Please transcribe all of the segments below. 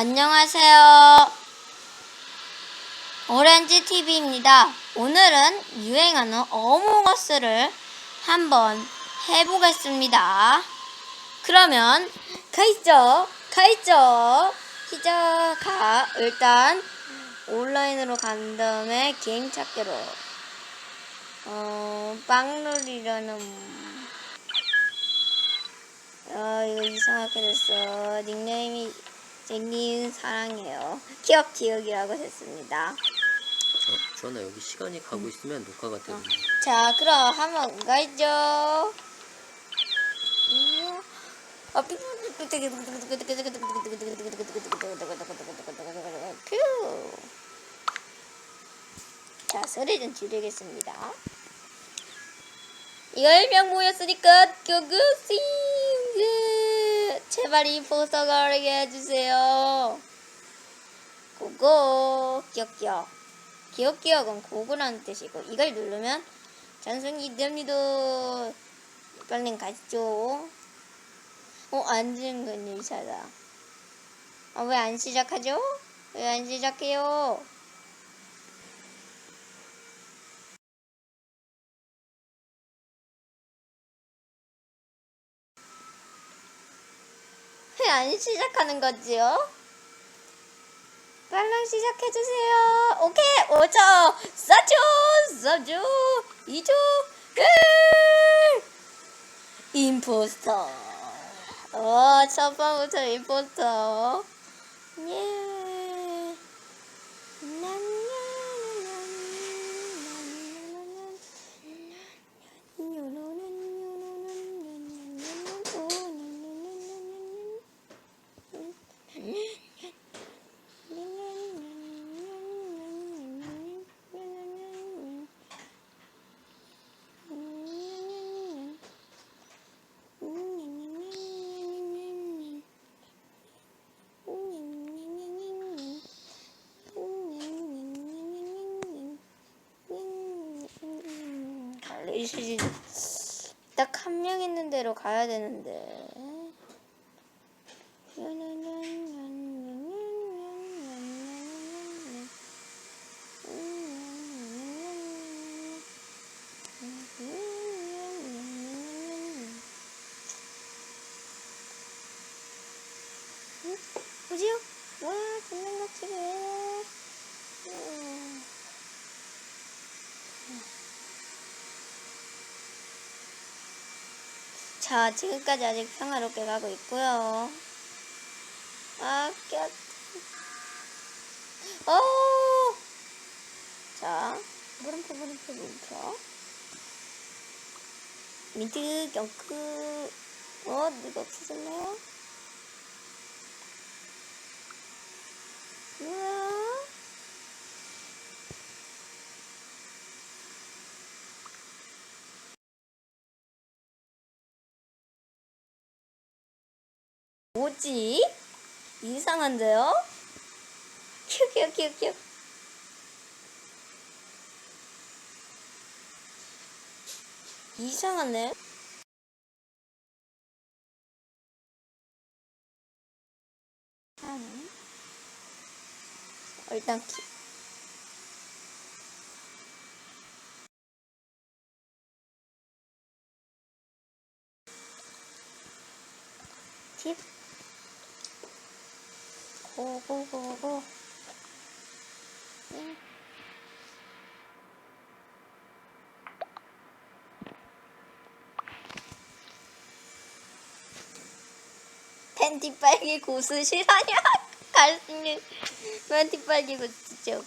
안녕하세요. 오렌지 TV입니다. 오늘은 유행하는 어몽어스를 한번 해보겠습니다. 그러면 가있죠? 가있죠? 시작하 일단 온라인으로 간 다음에 게임 찾기로 어 빵놀이라는 아 이거 이상하게 됐어 닉네임이 쟁님 사랑해요. 기억 기억이라고 했습니다. 저, 전화 여기 시간이 가고 있으면 녹화가 되고 자 그럼 한번 가죠? 아, 퓨. 자 소리 좀 줄이겠습니다 이거 1명 모였으니까 고고싱 제발 이 포스터 가르게 해주세요. 고고 기억기억. 기억기억은 고고라는 뜻이고 이걸 누르면 전송이 됩니다. 빨리 가시죠. 어 안전근 의사다 아, 왜 안 시작하죠? 왜 안 시작해요? 안 시작하는 거지요? 빨랑 시작해주세요. 오케이, 5초, 4초, 3초, 2초, 1! 임포스터. 어, 첫 번부터 임포스터. 예. 갈리시 딱한 명 있는 대로 가야 되는데. 뭐지요? 와, 정말 멋지네. 음. 자, 지금까지 아직 평화롭게 가고 있고요. 아, 꼈. 어! 자, 물음표, 물음표, 물음표. 민트, 경크. 어, 누가 없어졌나요? 우와. 뭐지? 이상한데요? 큐큐큐큐 이상하네 음. 어, 일단 키. 팁 고고고고 응. 팬티 빨개 고수 실화냐? 갈수님 팬티 빨개 고수 진짜 웃겨.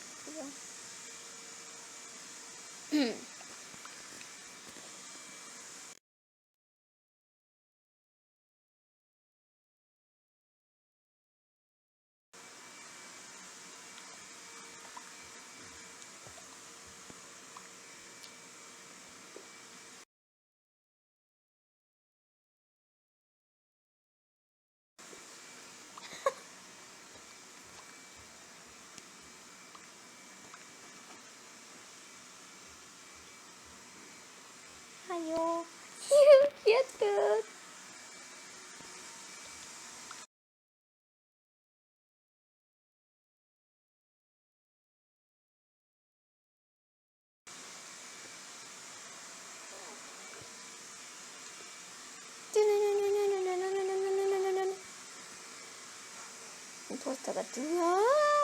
임포스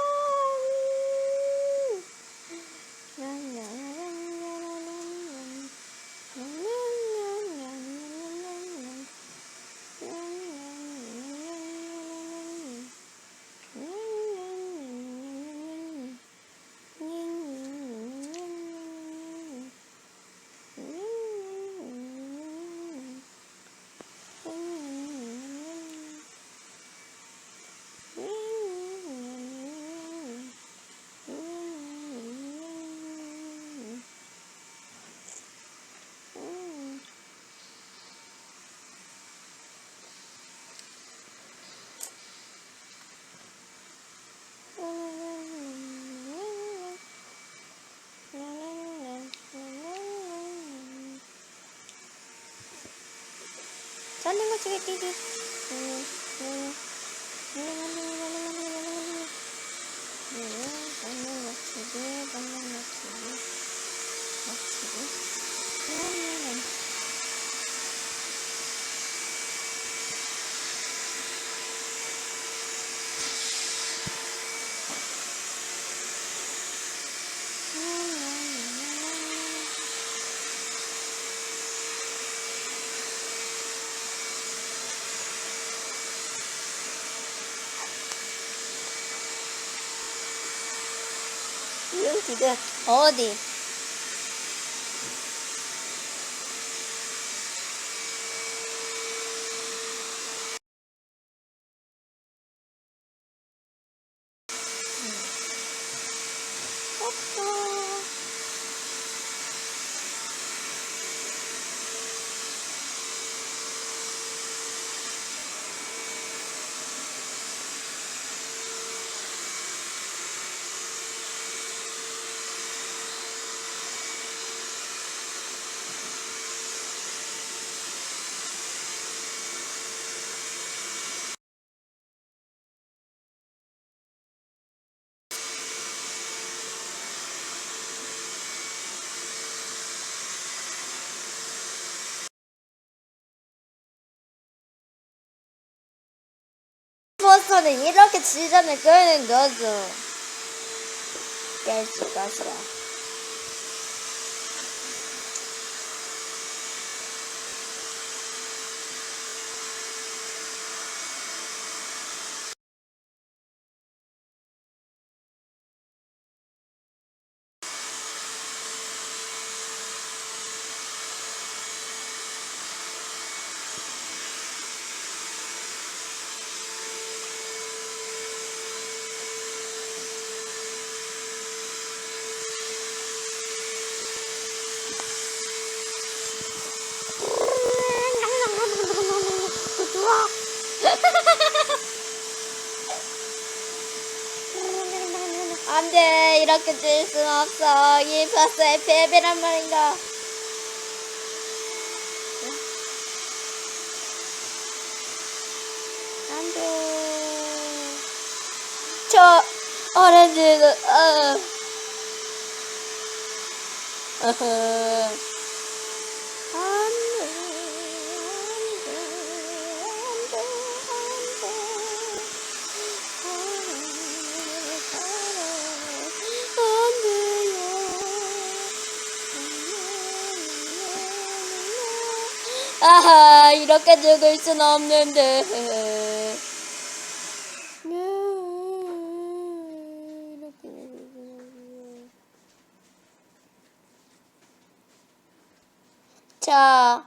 터가 두 명. 찾는 거 치겠지. 방금 이런 기대 어디? 없어. 버스는 이렇게 지전을 끄는 거죠. 깰 수가 없어. 좋아. 이렇게 질순 없어 이 버스의 베베란 말인가 안 돼 저 오렌지는 어. 어허. 이렇게 죽을 순 없는데 자,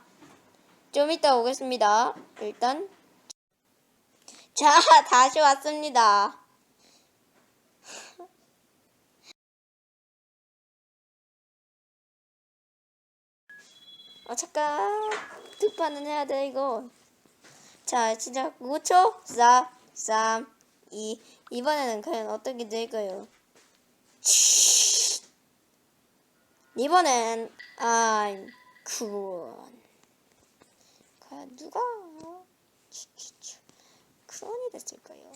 좀 이따 오겠습니다. 일단 자, 다시 왔습니다. 아, 잠깐. 두 판은 해야 돼, 이거. 자, 시작 5초. 4, 3, 2. 이번에는 과연 어떻게 될까요? 이번엔 I'm cool. 과연 누가 크론이 됐을까요?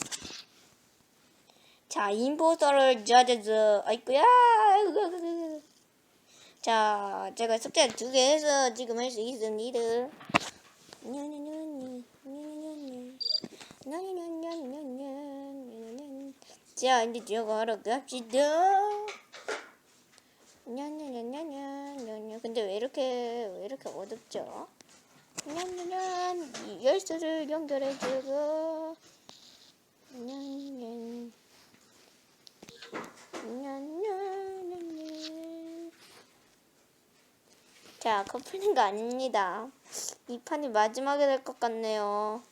자, 임포스터를 저저저 아이쿠야. 자, 제가 숙제를 두 개 해서 지금 할 수 있습니다. 자, 이제 들어가러 갑시다. 근데 왜 이렇게, 왜 이렇게 어둡죠? 열쇠를 연결해주고, 자, 그거 풀린 거 아닙니다. 이 판이 마지막이 될 것 같네요.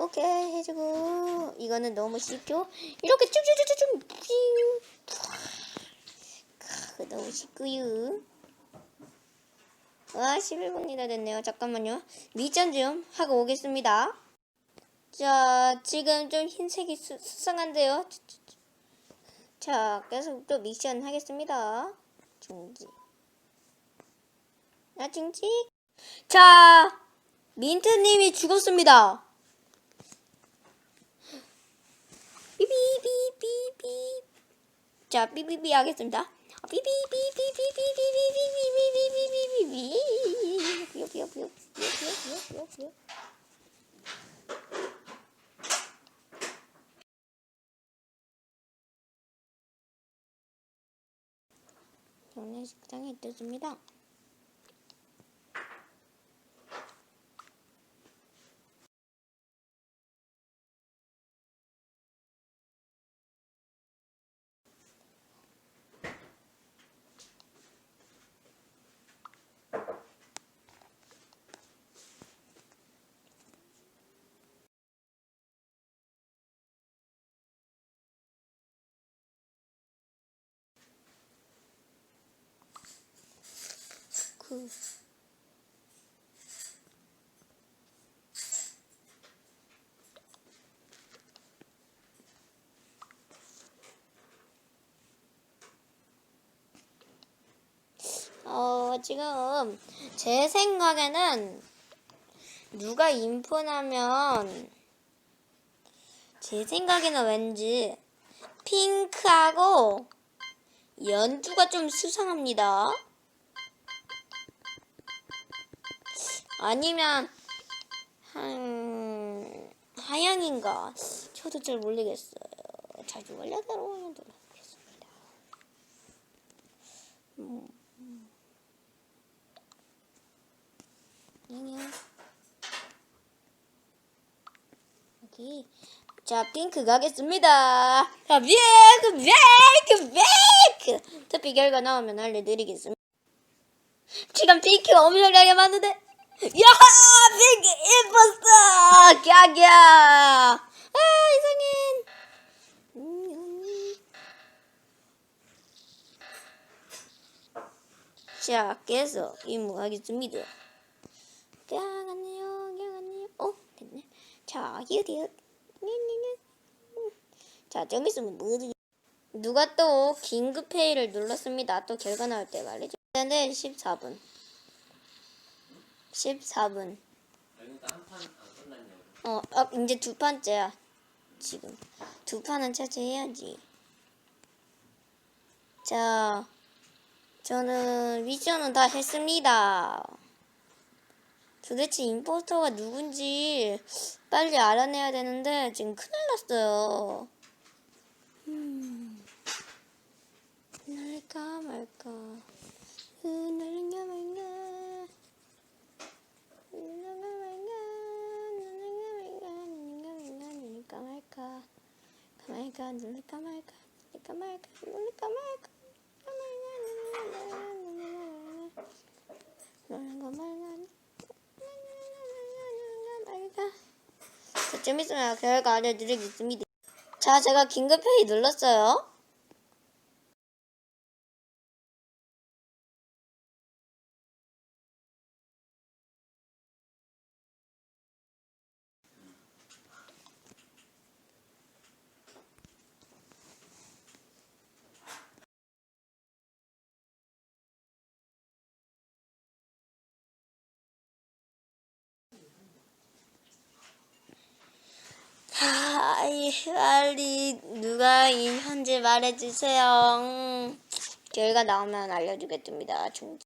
오케이 해주고. 이거는 너무 쉽죠? 이렇게 쭉쭉쭉쭉 삥 너무 쉽고요 와 11분이나 됐네요. 잠깐만요. 미션 좀 하고 오겠습니다. 자 지금 좀 흰색이 수, 상한데요자 계속 또 미션 하겠습니다. 중지. 야, 징징. 자, 민트님이 죽었습니다. 삐비비비비. 자, 삐비비 하겠습니다. 삐비비비비비비비비비비비비비. 영양식당에 있겠습니다. 그 어, 지금 제 생각에는 누가 인포나면 제 생각에는 왠지 핑크하고 연두가 좀 수상합니다. 아니면 한 하양인가 저도 잘 모르겠어요. 자주 원래대로 하면 돌아보겠습니다. 음. 안녕. 여기 자 핑크 가겠습니다. 자 핑크 핑크 핑크 투표 결과 나오면 알려드리겠습니다. 지금 핑크 엄청나게 많은데 야 핑크 예뻤어 갸갸 아 이상해. 음. 자 계속 임무하겠습니다. 갸가네요 갸가네요. 어 됐네. 자 히읗 히읗 자 저기 있으면 뭐지. 누가 또 긴급회의를 눌렀습니다. 또 결과 나올 때 말이죠. 근데 14분 14분. 여기가 한판 안 끝났냐고. 어, 어, 이제 두 판째야. 지금. 두 판은 차지해야지. 자, 저는 미션은 다 했습니다. 도대체 임포스터가 누군지 빨리 알아내야 되는데 지금 큰일 났어요. 음. 날까 말까. 날까 말까 말까? 누를까 말까? 누를까 말까? 누를까 말까? 좀 있으면 결과 알려드리겠습니다. 자 제가 긴급 회의 눌렀어요 아, 이 빨리 누가 이 현재 말해주세요. 음, 결과 나오면 알려주겠습니다. 중...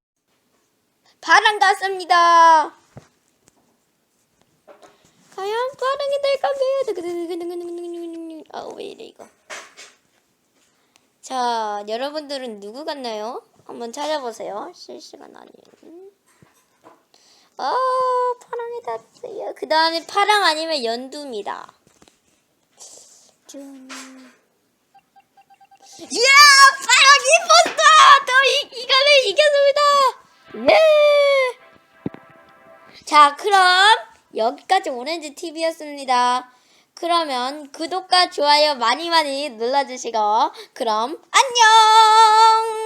바람 갔습니다. 과연 파랑이 될 건가요? 두구두구두구두구두구두구. 아, 왜 이래 이거. 자, 여러분들은 누구 같나요? 한번 찾아보세요. 실시간 아니에요. 아, 파랑이 닿았어요. 그 다음에 파랑 아니면 연두입니다. 짠. 이야, 파랑이 포스터! 저 이, 이거를 이겼습니다! 예! 자, 그럼 여기까지 오렌지 TV였습니다. 그러면 구독과 좋아요 많이 많이 눌러주시고, 그럼 안녕!